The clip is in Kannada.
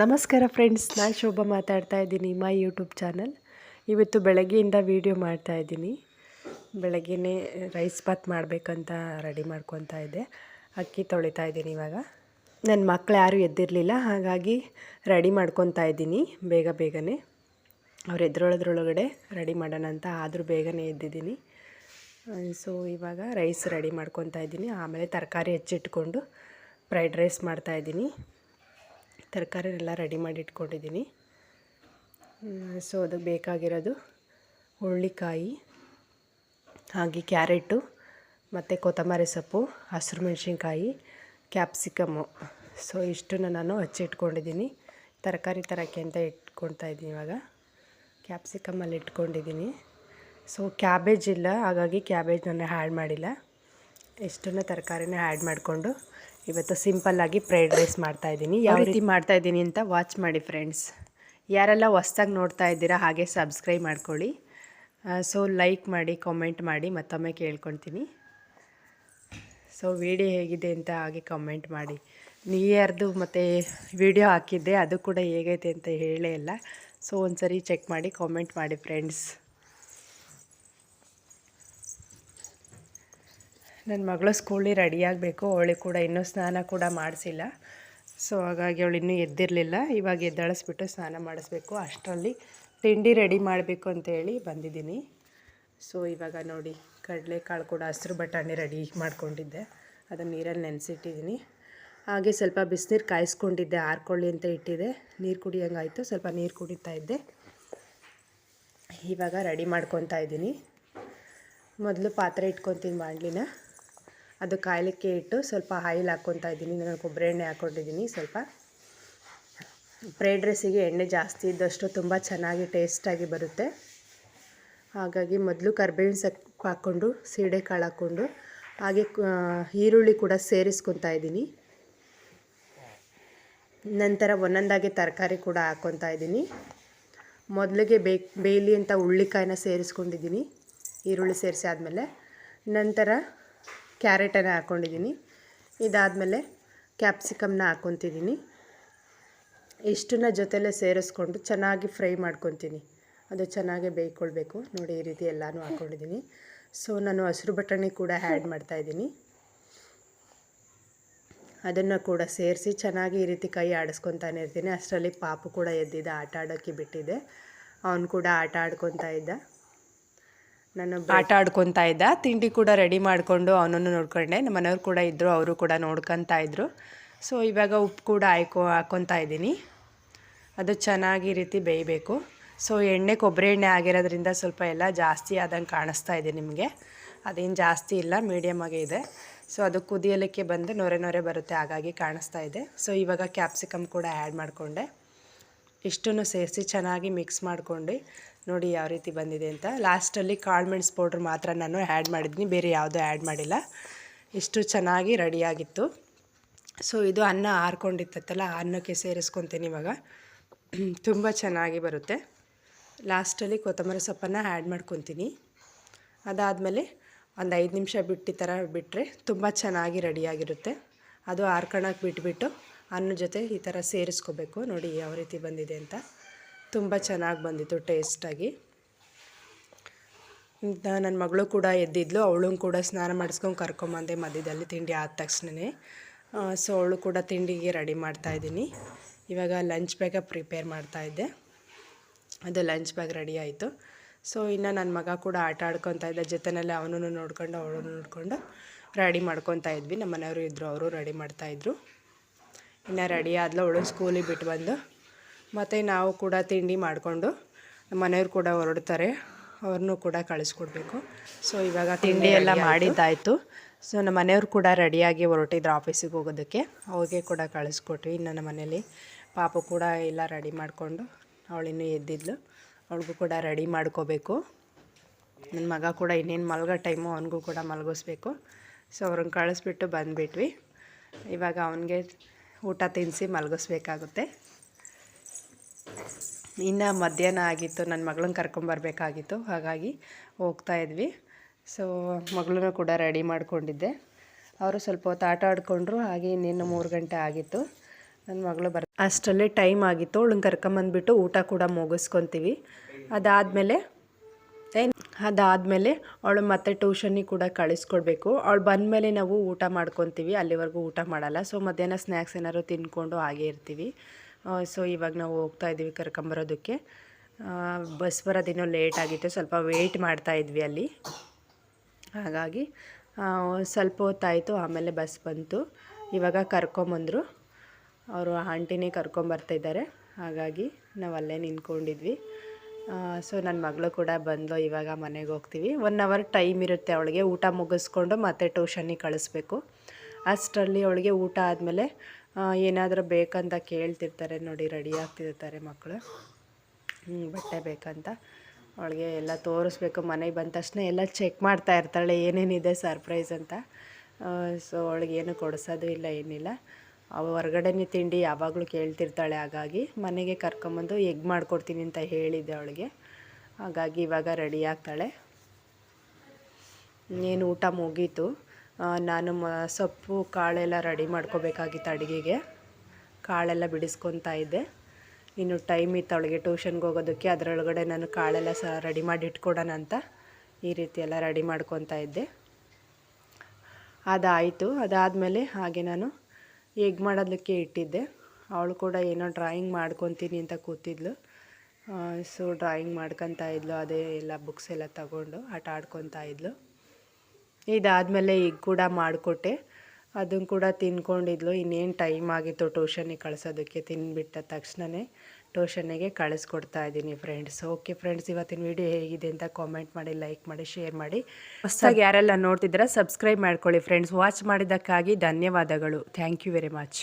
ನಮಸ್ಕಾರ ಫ್ರೆಂಡ್ಸ್ ನಾನು ಶೋಭಾ ಮಾತಾಡ್ತಾ ಇದ್ದೀನಿ ಮೈ ಯೂಟ್ಯೂಬ್ ಚಾನಲ್ ಇವತ್ತು ಬೆಳಗ್ಗೆಯಿಂದ ವೀಡಿಯೋ ಮಾಡ್ತಾ ಇದ್ದೀನಿ. ಬೆಳಗ್ಗೆನೇ ರೈಸ್ ಬಾತ್ ಮಾಡಬೇಕಂತ ರೆಡಿ ಮಾಡ್ಕೊತಾ ಇದ್ದೆ. ಅಕ್ಕಿ ತೊಳಿತಾ ಇದ್ದೀನಿ ಇವಾಗ. ನನ್ನ ಮಕ್ಕಳು ಯಾರೂ ಎದ್ದಿರಲಿಲ್ಲ, ಹಾಗಾಗಿ ರೆಡಿ ಮಾಡ್ಕೊತಾ ಇದ್ದೀನಿ ಬೇಗ ಬೇಗನೆ. ಅವ್ರು ಎದ್ರೊಳದ್ರೊಳಗಡೆ ರೆಡಿ ಮಾಡೋಣ ಅಂತ ಆದರೂ ಬೇಗನೆ ಎದ್ದಿದ್ದೀನಿ. ಸೊ ಇವಾಗ ರೈಸ್ ರೆಡಿ ಮಾಡ್ಕೊತಾ ಇದ್ದೀನಿ. ಆಮೇಲೆ ತರಕಾರಿ ಹೆಚ್ಚಿಟ್ಕೊಂಡು ಫ್ರೈಡ್ ರೈಸ್ ಮಾಡ್ತಾಯಿದ್ದೀನಿ ತರಕಾರಿನೆಲ್ಲ ರೆಡಿ ಮಾಡಿ ಇಟ್ಕೊಂಡಿದ್ದೀನಿ. ಸೊ ಅದಕ್ಕೆ ಬೇಕಾಗಿರೋದು ಹುರುಳಿಕಾಯಿ, ಹಾಗೆ ಕ್ಯಾರೆಟು, ಮತ್ತು ಕೊತ್ತಂಬರಿ ಸೊಪ್ಪು, ಹಸಿರು ಮೆಣಸಿನ್ಕಾಯಿ ಕ್ಯಾಪ್ಸಿಕಮ್ಮು ಸೊ ಇಷ್ಟನ್ನು ನಾನು ಹಚ್ಚಿಟ್ಕೊಂಡಿದ್ದೀನಿ ತರಕಾರಿ ತರಕ್ಕೆ ಅಂತ ಇಟ್ಕೊಳ್ತಾ ಇದ್ದೀನಿ ಇವಾಗ. ಕ್ಯಾಪ್ಸಿಕಮ್ಮಲ್ಲಿ ಇಟ್ಕೊಂಡಿದ್ದೀನಿ. ಸೊ ಕ್ಯಾಬೇಜ್ ಇಲ್ಲ, ಹಾಗಾಗಿ ಕ್ಯಾಬೇಜ್ ನಾನು ಆ್ಯಡ್ ಮಾಡಿಲ್ಲ. ಇಷ್ಟನ್ನು ತರಕಾರಿನ ಆ್ಯಡ್ ಮಾಡಿಕೊಂಡು ಇವತ್ತು ಸಿಂಪಲ್ಲಾಗಿ ಫ್ರೈಡ್ ರೈಸ್ ಮಾಡ್ತಾಯಿದ್ದೀನಿ ಯಾವ ರೀತಿ ಮಾಡ್ತಾಯಿದ್ದೀನಿ ಅಂತ ವಾಚ್ ಮಾಡಿ ಫ್ರೆಂಡ್ಸ್ ಯಾರೆಲ್ಲ ಹೊಸ್ದಾಗಿ ನೋಡ್ತಾ ಇದ್ದೀರಾ ಹಾಗೆ ಸಬ್ಸ್ಕ್ರೈಬ್ ಮಾಡ್ಕೊಳ್ಳಿ. ಸೊ ಲೈಕ್ ಮಾಡಿ ಕಾಮೆಂಟ್ ಮಾಡಿ ಮತ್ತೊಮ್ಮೆ ಕೇಳ್ಕೊತೀನಿ ಸೊ ವಿಡಿಯೋ ಹೇಗಿದೆ ಅಂತ ಹಾಗೆ ಕಾಮೆಂಟ್ ಮಾಡಿ. ನ್ಯೂ ಇಯರ್ದು ಮತ್ತು ವಿಡಿಯೋ ಹಾಕಿದ್ದೆ ಅದು ಕೂಡ ಹೇಗೈತೆ ಅಂತ ಹೇಳೇ ಇಲ್ಲ. ಸೊ ಒಂದು ಸರಿ ಚೆಕ್ ಮಾಡಿ ಕಾಮೆಂಟ್ ಮಾಡಿ ಫ್ರೆಂಡ್ಸ್ ನನ್ನ ಮಗಳು ಸ್ಕೂಲಿಗೆ ರೆಡಿಯಾಗಬೇಕು ಅವಳಿಗೆ ಕೂಡ ಇನ್ನೂ ಸ್ನಾನ ಕೂಡ ಮಾಡಿಸಿಲ್ಲ. ಸೊ ಹಾಗಾಗಿ ಅವಳು ಇನ್ನೂ ಎದ್ದಿರಲಿಲ್ಲ. ಇವಾಗ ಎದ್ದಾಳಿಸ್ಬಿಟ್ಟು ಸ್ನಾನ ಮಾಡಿಸ್ಬೇಕು. ಅಷ್ಟರಲ್ಲಿ ತಿಂಡಿ ರೆಡಿ ಮಾಡಬೇಕು ಅಂತೇಳಿ ಬಂದಿದ್ದೀನಿ. ಸೊ ಇವಾಗ ನೋಡಿ, ಕಡಲೆಕಾಳು ಕೂಡ ಹಸಿರು ಬಟಾಣಿ ರೆಡಿ ಮಾಡ್ಕೊಂಡಿದ್ದೆ. ಅದನ್ನು ನೀರಲ್ಲಿ ನೆನೆಸಿಟ್ಟಿದ್ದೀನಿ. ಹಾಗೆ ಸ್ವಲ್ಪ ಬಿಸಿನೀರು ಕಾಯಿಸ್ಕೊಂಡಿದ್ದೆ. ಆರ್ಕೊಳ್ಳಿ ಅಂತ ಇಟ್ಟಿದ್ದೆ ನೀರು ಕುಡಿಯೋಂಗಾಯಿತು. ಸ್ವಲ್ಪ ನೀರು ಕುಡಿತಾ ಇದ್ದೆ. ಇವಾಗ ರೆಡಿ ಮಾಡ್ಕೊತಾ ಇದ್ದೀನಿ. ಮೊದಲು ಪಾತ್ರೆ ಇಟ್ಕೊತೀನಿ ಮಾಡಲಿನ ಅದು ಕಾಯಲಿಕ್ಕೆ ಇಟ್ಟು ಸ್ವಲ್ಪ ಆಯಿಲ್ ಹಾಕ್ಕೊತಾ ಇದ್ದೀನಿ. ನಾನು ಕೊಬ್ಬರಿ ಎಣ್ಣೆ ಹಾಕ್ಕೊಂಡಿದ್ದೀನಿ ಸ್ವಲ್ಪ. ಫ್ರೈಡ್ ರೈಸಿಗೆ ಎಣ್ಣೆ ಜಾಸ್ತಿ ಇದ್ದಷ್ಟು ತುಂಬ ಚೆನ್ನಾಗಿ ಟೇಸ್ಟಾಗಿ ಬರುತ್ತೆ. ಹಾಗಾಗಿ ಮೊದಲು ಕರ್ಬೇವಿನ ಸೊಪ್ಪು ಹಾಕ್ಕೊಂಡು ಸೀಡೆಕಾಳು ಹಾಕ್ಕೊಂಡು, ಹಾಗೆ ಈರುಳ್ಳಿ ಕೂಡ ಸೇರಿಸ್ಕೊತಾ ಇದ್ದೀನಿ. ನಂತರ ಒಂದೊಂದಾಗಿ ತರಕಾರಿ ಕೂಡ ಹಾಕ್ಕೊತಾ ಇದ್ದೀನಿ. ಮೊದಲಿಗೆ ಬೇ ಬೇಲಿ ಅಂತ ಹುಳ್ಳಿಕಾಯಿನ ಸೇರಿಸ್ಕೊಂಡಿದ್ದೀನಿ. ಈರುಳ್ಳಿ ಸೇರಿಸಿ ಆದಮೇಲೆ. ನಂತರ ಕ್ಯಾರೆಟನ್ನು ಹಾಕ್ಕೊಂಡಿದ್ದೀನಿ. ಇದಾದಮೇಲೆ ಕ್ಯಾಪ್ಸಿಕಮ್ನ ಹಾಕ್ಕೊತಿದ್ದೀನಿ. ಇಷ್ಟನ್ನ ಜೊತೆಲೇ ಸೇರಿಸ್ಕೊಂಡು ಚೆನ್ನಾಗಿ ಫ್ರೈ ಮಾಡ್ಕೊತೀನಿ. ಅದು ಚೆನ್ನಾಗಿ ಬೇಯ್ಕೊಳ್ಬೇಕು. ನೋಡಿ, ಈ ರೀತಿ ಎಲ್ಲನೂ ಹಾಕ್ಕೊಂಡಿದ್ದೀನಿ. ಸೊ, ನಾನು ಹಸಿರು ಬಟಾಣಿ ಕೂಡ ಆ್ಯಡ್ ಮಾಡ್ತಾಯಿದ್ದೀನಿ. ಅದನ್ನು ಕೂಡ ಸೇರಿಸಿ ಚೆನ್ನಾಗಿ ಈ ರೀತಿ ಕೈ ಆಡಿಸ್ಕೊತಾನೆ ಇರ್ತೀನಿ. ಅಷ್ಟರಲ್ಲಿ ಪಾಪು ಕೂಡ ಎದ್ದಿದ್ದ ಆಟ ಆಡೋಕ್ಕೆ ಬಿಟ್ಟಿದ್ದೆ ಅವನು ಕೂಡ ಆಟ ಆಡ್ಕೊತಾ ಇದ್ದ. ನಾನು ಆಟ ಆಡ್ಕೊತಾ ಇದ್ದ. ತಿಂಡಿ ಕೂಡ ರೆಡಿ ಮಾಡಿಕೊಂಡು ಅವನನ್ನು ನೋಡ್ಕೊಂಡೆ. ನಮ್ಮ ಮನೆಯವ್ರು ಕೂಡ ಇದ್ದರು ಅವರು ಕೂಡ ನೋಡ್ಕೊತಾ ಇದ್ದರು ಸೊ ಇವಾಗ ಉಪ್ಪು ಕೂಡ ಹಾಕೋ ಹಾಕ್ಕೊತಾ ಇದ್ದೀನಿ. ಅದು ಚೆನ್ನಾಗಿ ರೀತಿ ಬೇಯಬೇಕು. ಸೊ ಎಣ್ಣೆ, ಕೊಬ್ಬರಿ ಎಣ್ಣೆ ಆಗಿರೋದ್ರಿಂದ ಸ್ವಲ್ಪ ಎಲ್ಲ ಜಾಸ್ತಿ ಆದಂಗೆ ಕಾಣಿಸ್ತಾ ಇದೆ ನಿಮಗೆ. ಅದೇನು ಜಾಸ್ತಿ ಇಲ್ಲ ಮೀಡಿಯಮಾಗೆ ಇದೆ. ಸೊ ಅದು ಕುದಿಯಲಿಕ್ಕೆ ಬಂದು ನೊರೆ ನೊರೆ ಬರುತ್ತೆ, ಹಾಗಾಗಿ ಕಾಣಿಸ್ತಾ ಇದೆ. ಸೊ ಇವಾಗ ಕ್ಯಾಪ್ಸಿಕಮ್ ಕೂಡ ಆ್ಯಡ್ ಮಾಡಿಕೊಂಡೆ. ಇಷ್ಟನ್ನು ಸೇರಿಸಿ ಚೆನ್ನಾಗಿ ಮಿಕ್ಸ್ ಮಾಡ್ಕೊಂಡು. ನೋಡಿ ಯಾವ ರೀತಿ ಬಂದಿದೆ ಅಂತ. ಲಾಸ್ಟಲ್ಲಿ ಕಾಳು ಮೆಣಸು ಪೌಡ್ರ್ ಮಾತ್ರ ನಾನು ಆ್ಯಡ್ ಮಾಡಿದ್ದೀನಿ ಬೇರೆ ಯಾವುದೂ ಆ್ಯಡ್ ಮಾಡಿಲ್ಲ. ಇಷ್ಟು ಚೆನ್ನಾಗಿ ರೆಡಿಯಾಗಿತ್ತು ಸೊ ಇದು ಅನ್ನ ಆರ್ಕೊಂಡಿತ್ತಲ್ಲ ಅನ್ನಕ್ಕೆ ಸೇರಿಸ್ಕೊತೀನಿ ಇವಾಗ. ತುಂಬ ಚೆನ್ನಾಗಿ ಬರುತ್ತೆ. ಲಾಸ್ಟಲ್ಲಿ ಕೊತ್ತಂಬರಿ ಸೊಪ್ಪನ್ನು ಆ್ಯಡ್ ಮಾಡ್ಕೊತೀನಿ. ಅದಾದಮೇಲೆ ಒಂದು ಐದು ನಿಮಿಷ ಬಿಟ್ಟು ಥರ ಬಿಟ್ಟರೆ ತುಂಬ ಚೆನ್ನಾಗಿ ರೆಡಿಯಾಗಿರುತ್ತೆ ಅದು ಆರ್ಕೊಳಕ್ಕೆ ಬಿಟ್ಬಿಟ್ಟು ಅನ್ನ ಜೊತೆ ಈ ಥರ ಸೇರಿಸ್ಕೋಬೇಕು. ನೋಡಿ ಯಾವ ರೀತಿ ಬಂದಿದೆ ಅಂತ. ತುಂಬ ಚೆನ್ನಾಗಿ ಬಂದಿತ್ತು ಟೇಸ್ಟಾಗಿ. ನನ್ನ ಮಗಳು ಕೂಡ ಎದ್ದಿದ್ಲು, ಅವಳು ಕೂಡ ಸ್ನಾನ ಮಾಡಿಸ್ಕೊಂಡು ಕರ್ಕೊಂಬಂದೆ ಮಧ್ಯದಲ್ಲಿ ತಿಂಡಿ ಆದ ತಕ್ಷಣವೇ ಸೊ ಅವಳು ಕೂಡ ತಿಂಡಿಗೆ ರೆಡಿ ಮಾಡ್ತಾಯಿದ್ದೀನಿ ಇವಾಗ ಲಂಚ್ ಬ್ಯಾಗ ಪ್ರಿಪೇರ್ ಮಾಡ್ತಾಯಿದ್ದೆ ಅದು ಲಂಚ್ ಬ್ಯಾಗ್ ರೆಡಿ ಆಯಿತು. ಸೊ ಇನ್ನು ನನ್ನ ಮಗ ಕೂಡ ಆಟ ಆಡ್ಕೊತಾ ಇದ್ದ, ಜೊತೆನಲ್ಲಿ ಅವನೂ ನೋಡ್ಕೊಂಡು ಅವಳನ್ನು ನೋಡಿಕೊಂಡು ರೆಡಿ ಮಾಡ್ಕೊತಾ ಇದ್ವಿ. ನಮ್ಮ ಮನೆಯವರು ಇದ್ದರು ಅವರು ರೆಡಿ ಮಾಡ್ತಾಯಿದ್ರು ಇನ್ನು ರೆಡಿ ಆದ್ಲು, ಅವಳು ಸ್ಕೂಲಿಗೆ ಬಿಟ್ಟು ಬಂದು ಮತ್ತು ನಾವು ಕೂಡ ತಿಂಡಿ ಮಾಡಿಕೊಂಡು ಮನೆಯವ್ರು ಕೂಡ ಹೊರಡ್ತಾರೆ. ಅವ್ರನ್ನೂ ಕೂಡ ಕಳಿಸ್ಕೊಡ್ಬೇಕು. ಸೊ ಇವಾಗ ತಿಂಡಿ ಎಲ್ಲ ಮಾಡಿದ್ದಾಯಿತು. ಸೊ ನಮ್ಮ ಮನೆಯವ್ರು ಕೂಡ ರೆಡಿಯಾಗಿ ಹೊರಟಿದ್ರು ಆಫೀಸಿಗೆ ಹೋಗೋದಕ್ಕೆ. ಅವ್ರಿಗೆ ಕೂಡ ಕಳಿಸ್ಕೊಟ್ವಿ. ಇನ್ನು ನಮ್ಮ ಮನೇಲಿ ಪಾಪು ಕೂಡ ಎಲ್ಲ ರೆಡಿ ಮಾಡಿಕೊಂಡು ಅವಳಿನ್ನೂ ಎದ್ದಿದ್ಲು. ಅವಳಿಗೂ ಕೂಡ ರೆಡಿ ಮಾಡ್ಕೋಬೇಕು. ನನ್ನ ಮಗ ಕೂಡ ಇನ್ನೇನು ಮಲಗೋ ಟೈಮು ಅವನಿಗೂ ಕೂಡ ಮಲಗಿಸ್ಬೇಕು. ಸೊ ಅವ್ರನ್ನ ಕಳಿಸ್ಬಿಟ್ಟು ಬಂದುಬಿಟ್ವಿ. ಇವಾಗ ಅವನಿಗೆ ಊಟ ತಿನ್ನಿಸಿ ಮಲಗಿಸ್ಬೇಕಾಗುತ್ತೆ. ಇನ್ನು ಮಧ್ಯಾಹ್ನ ಆಗಿತ್ತು ನನ್ನ ಮಗಳನ್ನ ಕರ್ಕೊಂಬರ್ಬೇಕಾಗಿತ್ತು ಹಾಗಾಗಿ ಹೋಗ್ತಾ ಇದ್ವಿ. ಸೊ ಮಗಳನ್ನೂ ಕೂಡ ರೆಡಿ ಮಾಡಿಕೊಂಡಿದ್ದೆ. ಅವರು ಸ್ವಲ್ಪ ಹೊತ್ತು ಆಟ ಆಡಿಕೊಂಡ್ರು, ಹಾಗೆ ಇನ್ನೇನು ಮೂರು ಗಂಟೆ ಆಗಿತ್ತು. ನನ್ನ ಮಗಳು ಬರ್, ಅಷ್ಟರಲ್ಲೇ ಟೈಮ್ ಆಗಿತ್ತು ಅವಳನ್ನ ಕರ್ಕೊಂಬಂದ್ಬಿಟ್ಟು ಊಟ ಕೂಡ ಮುಗಿಸ್ಕೊತೀವಿ. ಅದಾದಮೇಲೆ, ಏನು, ಅದಾದಮೇಲೆ ಅವಳು ಮತ್ತೆ ಟ್ಯೂಷನಿಗೆ ಕೂಡ ಕಳಿಸ್ಕೊಡ್ಬೇಕು. ಅವಳು ಬಂದಮೇಲೆ ನಾವು ಊಟ ಮಾಡ್ಕೊತೀವಿ, ಅಲ್ಲಿವರೆಗೂ ಊಟ ಮಾಡಲ್ಲ. ಸೊ ಮಧ್ಯಾಹ್ನ ಸ್ನ್ಯಾಕ್ಸ್ ಏನಾದ್ರು ತಿಂದ್ಕೊಂಡು ಹಾಗೇ ಇರ್ತೀವಿ. ಸೊ ಇವಾಗ ನಾವು ಹೋಗ್ತಾ ಇದ್ದೀವಿ ಕರ್ಕೊಂಬರೋದಕ್ಕೆ. ಬಸ್ ಬರೋದಿನ್ನೂ ಲೇಟ್ ಆಗಿತ್ತು, ಸ್ವಲ್ಪ ವೆಯ್ಟ್ ಮಾಡ್ತಾ ಇದ್ವಿ ಅಲ್ಲಿ. ಹಾಗಾಗಿ ಸ್ವಲ್ಪ ಹೊತ್ತಾಯಿತು, ಆಮೇಲೆ ಬಸ್ ಬಂತು. ಇವಾಗ ಕರ್ಕೊಂಬಂದರು. ಅವರು ಆಂಟಿನೇ ಕರ್ಕೊಂಬರ್ತಿದ್ದಾರೆ ಹಾಗಾಗಿ ನಾವು ಅಲ್ಲೇ ನಿಂತ್ಕೊಂಡಿದ್ವಿ. ಸೊ ನನ್ನ ಮಗಳು ಕೂಡ ಬಂದು ಇವಾಗ ಮನೆಗೆ ಹೋಗ್ತೀವಿ. ಒನ್ ಅವರ್ ಟೈಮ್ ಇರುತ್ತೆ ಅವಳಿಗೆ. ಊಟ ಮುಗಿಸ್ಕೊಂಡು ಮತ್ತೆ ಟ್ಯೂಷನಿಗೆ ಕಳಿಸ್ಬೇಕು. ಅಷ್ಟರಲ್ಲಿ ಅವಳಿಗೆ ಊಟ ಆದಮೇಲೆ ಏನಾದರೂ ಬೇಕಂತ ಕೇಳ್ತಿರ್ತಾರೆ ನೋಡಿ ರೆಡಿ ಆಗ್ತಿರ್ತಾರೆ ಮಕ್ಕಳು. ಬಟ್ಟೆ ಬೇಕಂತ. ಅವಳಿಗೆ ಎಲ್ಲ ತೋರಿಸ್ಬೇಕು, ಮನೆಗೆ ಬಂದ ತಕ್ಷಣ ಎಲ್ಲ ಚೆಕ್ ಮಾಡ್ತಾ ಇರ್ತಾಳೆ, ಏನೇನಿದೆ ಸರ್ಪ್ರೈಸ್ ಅಂತ. ಸೊ ಅವಳಿಗೆ ಏನು ಕೊಡಿಸೋದು ಇಲ್ಲ, ಏನಿಲ್ಲ. ಅವ ಹೊರ್ಗಡೆನೇ ತಿಂಡಿ ಯಾವಾಗಲೂ ಕೇಳ್ತಿರ್ತಾಳೆ, ಹಾಗಾಗಿ ಮನೆಗೆ ಕರ್ಕೊಂಬಂದು ಎಗ್ ಮಾಡ್ಕೊಡ್ತೀನಿ ಅಂತ ಹೇಳಿದ್ದೆ ಅವಳಿಗೆ. ಹಾಗಾಗಿ ಇವಾಗ ರೆಡಿ ಆಗ್ತಾಳೆ. ಏನು ಊಟ ಮುಗೀತು. ನಾನು ಮ, ಸೊಪ್ಪು, ಕಾಳೆಲ್ಲ ರೆಡಿ ಮಾಡ್ಕೋಬೇಕಾಗಿತ್ತು ಅಡುಗೆಗೆ. ಕಾಳೆಲ್ಲ ಬಿಡಿಸ್ಕೊತಾ ಇದ್ದೆ. ಇನ್ನು ಟೈಮ್ ಇತ್ತು ಅವಳಿಗೆ ಟ್ಯೂಷನ್ಗೆ ಹೋಗೋದಕ್ಕೆ. ಅದರೊಳಗಡೆ ನಾನು ಕಾಳೆಲ್ಲ ಸಹ ರೆಡಿ ಮಾಡಿ ಇಟ್ಕೊಡೋಣ ಅಂತ ಈ ರೀತಿ ಎಲ್ಲ ರೆಡಿ ಮಾಡ್ಕೊತಾ ಇದ್ದೆ. ಅದಾಯಿತು. ಅದಾದಮೇಲೆ ಹಾಗೆ ನಾನು ಎಗ್ ಮಾಡೋದಕ್ಕೆ ಇಟ್ಟಿದ್ದೆ. ಅವಳು ಕೂಡ ಏನೋ ಡ್ರಾಯಿಂಗ್ ಮಾಡ್ಕೊತೀನಿ ಅಂತ ಕೂತಿದ್ಲು. ಸೊ ಡ್ರಾಯಿಂಗ್ ಮಾಡ್ಕೊತಾ ಇದ್ಲು. ಅದೇ ಎಲ್ಲ ಬುಕ್ಸ್ ಎಲ್ಲ ತಗೊಂಡು ಆಟ ಆಡ್ಕೊತಾ ಇದ್ಲು. ಇದಾದಮೇಲೆ ಈಗ ಕೂಡ ಮಾಡಿಕೊಟ್ಟೆ. ಅದನ್ನು ಕೂಡ ತಿನ್ಕೊಂಡಿದ್ಲು. ಇನ್ನೇನು ಟೈಮ್ ಆಗಿತ್ತು ಟ್ಯೂಷನಿಗೆ ಕಳಿಸೋದಕ್ಕೆ. ತಿನ್ಬಿಟ್ಟ ತಕ್ಷಣವೇ ಟ್ಯೂಷನಿಗೆ ಕಳಿಸ್ಕೊಡ್ತಾ ಇದ್ದೀನಿ ಫ್ರೆಂಡ್ಸ್ ಓಕೆ ಫ್ರೆಂಡ್ಸ್ ಇವತ್ತಿನ ವಿಡಿಯೋ ಹೇಗಿದೆ ಅಂತ ಕಾಮೆಂಟ್ ಮಾಡಿ ಲೈಕ್ ಮಾಡಿ ಶೇರ್ ಮಾಡಿ. ಹೊಸದಾಗಿ ಯಾರೆಲ್ಲ ನೋಡ್ತಿದ್ದೀರಾ ಸಬ್ಸ್ಕ್ರೈಬ್ ಮಾಡ್ಕೊಳ್ಳಿ ಫ್ರೆಂಡ್ಸ್ ವಾಚ್ ಮಾಡಿದ್ದಕ್ಕಾಗಿ ಧನ್ಯವಾದಗಳು. Thank you very much